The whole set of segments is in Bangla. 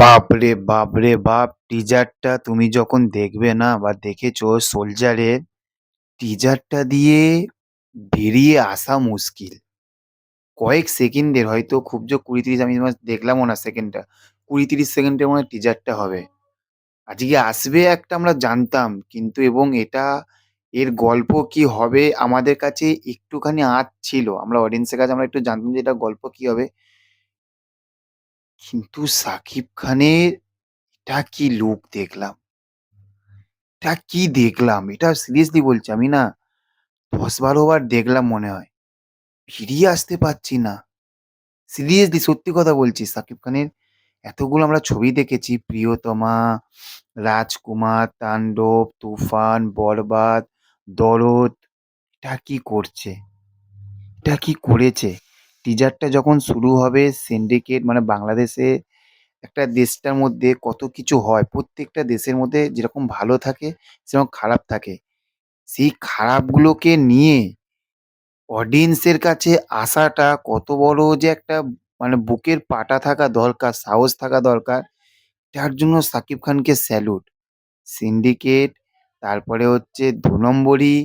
বাপরে বাপরে, বাপ! টিজারটা তুমি যখন দেখবে না বা দেখেছ 'সোলজার' এর টিজারটা দিয়ে বেরিয়ে আসা মুশকিল। কয়েক সেকেন্ডের হয়তো খুব জোর ২০-৩০ আমি তোমার দেখলামও না সেকেন্ডটা। ২০-৩০ সেকেন্ডের মনে টিজারটা হবে। আজকে আসবে একটা আমরা জানতাম, কিন্তু এবং এটা এর গল্প কি হবে আমাদের কাছে একটুখানি আঁচ ছিল। আমরা অডিয়েন্সের কাছে আমরা একটু জানতাম যে এটা গল্প কি হবে। কিন্তু সাকিব খানের এটা কি লুক দেখলাম! এটা কি দেখলাম! এটা সিরিয়াসলি বলছি আমি না ১০-১২ বার দেখলাম মনে হয়। ফিরিয়ে আসতে পারছি না। সিরিয়াসলি সত্যি কথা বলছি সাকিব খানের এতগুলো আমরা ছবি দেখেছি 'প্রিয়তমা', 'রাজকুমার', 'তাণ্ডব', 'তুফান', 'বরবাদ', 'দরদ' এটা কি করছে? এটা কি করেছে? টিজারটা যখন শুরু হবে 'সিন্ডিকেট' মানে বাংলাদেশে একটা দেশটার মধ্যে কত কিছু হয়। প্রত্যেকটা দেশের মধ্যে যেরকম ভালো থাকে সেরকম খারাপ থাকে। সেই খারাপগুলোকে নিয়ে অডিয়েন্সের কাছে আসাটা কত বড় যে একটা মানে বুকের পাটা থাকা দরকার, সাহস থাকা দরকার। যার জন্য সাকিব খানকে স্যালুট। 'সিন্ডিকেট' তারপরে হচ্ছে 'দু নম্বরি',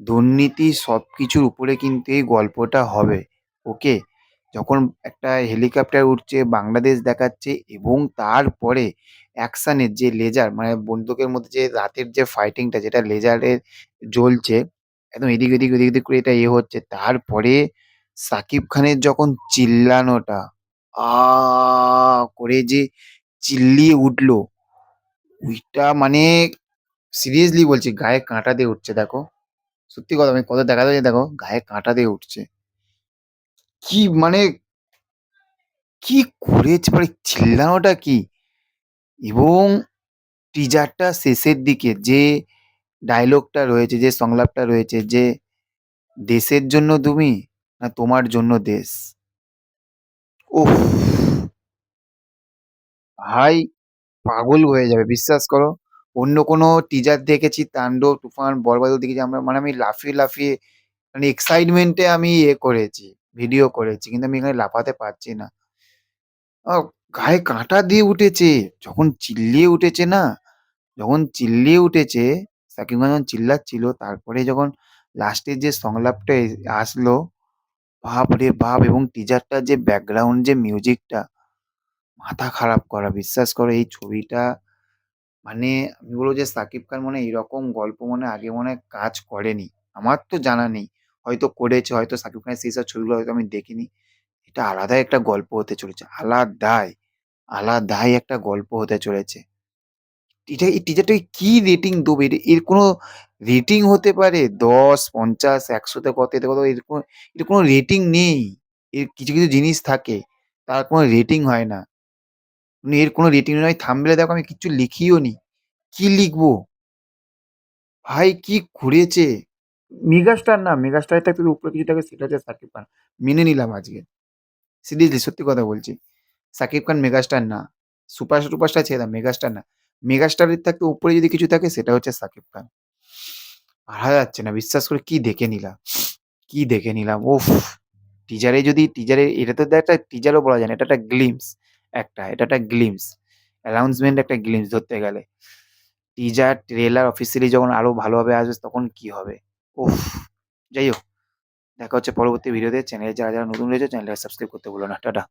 'দুর্নীতি' সব কিছুর উপরে কিন্তু এই গল্পটা হবে। ওকে? যখন একটা হেলিকপ্টার উঠছে, বাংলাদেশ দেখাচ্ছে এবং তারপরে অ্যাকশানের যে লেজার মানে বন্দুকের মধ্যে যে রাতের যে ফাইটিংটা যেটা লেজারে জ্বলছে, একদম এদিক, ওদিক, ওদিক, ওদিক করে এটা ইয়ে হচ্ছে। তারপরে সাকিব খানের যখন চিল্লানোটা, আ করে যে চিল্লিয়ে উঠল, ওইটা মানে সিরিয়াসলি বলছি গায়ে কাঁটা দিয়ে উঠছে দেখো। সত্যি কথা আমি কথা দেখাতে দেখো গায়ে কাঁটা দিয়ে উঠছে। কি মানে কি করেছে মানে চিল্লানোটা কি? এবং টিজারটা শেষের দিকে যে ডায়লগটা রয়েছে, যে সংলাপটা রয়েছে যে, "দেশের জন্য তুমি না তোমার জন্য দেশ?" উফ! ভাই পাগল হয়ে যাবে বিশ্বাস করো। অন্য কোনো টিজার দেখেছি 'তাণ্ডব', 'তুফান', 'বরবাদও' দেখেছি আমরা মানে আমি লাফিয়ে, লাফিয়ে মানে এক্সাইটমেন্টে আমি ইয়ে করেছি, ভিডিও করেছি। কিন্তু আমি এখানে লাফাতে পারছি না। গায়ে কাঁটা দিয়ে উঠেছে। যখন চিল্লিয়ে উঠেছে না, যখন চিল্লিয়ে উঠেছে, সাকিব খান যখন চিল্লাচ্ছিল তারপরে যখন লাস্টের যে সংলাপটা আসলো, বাপরে বাপ! এবং টিজারটার যে ব্যাকগ্রাউন্ড যে মিউজিকটা, মাথা খারাপ করা। বিশ্বাস করো এই ছবিটা মানে আমি বলব যে সাকিব খান মনে এরকম গল্প মনে আগে মনে কাজ করেনি। আমার তো জানা নেই। হয়তো করেছে, হয়তো সাকিব খানের সেই সব ছবিগুলো হয়তো আমি দেখিনি। এটা আলাদাই একটা গল্প হতে চলেছে। আলাদাই, আলাদাই একটা গল্প হতে চলেছে। এটা এই টিজারটাকে কি রেটিং দেবো? এর এর কোনো রেটিং হতে পারে দশ পঞ্চাশ একশোতে কত এতে কত এরকম এর কোনো রেটিং নেই। এর কিছু, কিছু জিনিস থাকে তার কোনো রেটিং হয় না। মানে এর কোনো রেটিং নয় থামবেলে দেখো আমি কিচ্ছু লিখিও নি। কি লিখব? ভাই কি করেছে? মেগাস্টার না, মেগাস্টারের থেকে উপরে কিছু থাকে সেটা হচ্ছে সাকিব খান। মেনে নিলাম আজকে। সিরিয়াসলি সত্যি কথা বলছি। সাকিব খান মেগাস্টার না। সুপারস্টার টুপারস্টার ছেড়ে মেগাস্টার না। মেগাস্টারের থাকতে উপরে যদি কিছু থাকে সেটা হচ্ছে সাকিব খান। পারা যাচ্ছে না। বিশ্বাস করে কি দেখে নিলাম, কি দেখে নিলাম। উফ! টিজারে যদি টিজারে এটা তো একটা টিজারও বলা যায় না। এটা একটা গ্লিম্পস একটা। এটা একটা গ্লিম্পস। অ্যানাউন্সমেন্ট একটা গ্লিম্পস ধরতে গেলে। টিজার, ট্রেলার অফিসিয়ালি যখন আরও ভালোভাবে আসবে তখন কি হবে? উফ! যাই হোক, দেখা হচ্ছে পরবর্তী ভিডিওতে। চ্যানেলে যারা, যারা নতুন রয়েছে চ্যানেলটা সাবস্ক্রাইব করতে ভুলো না। টাটা।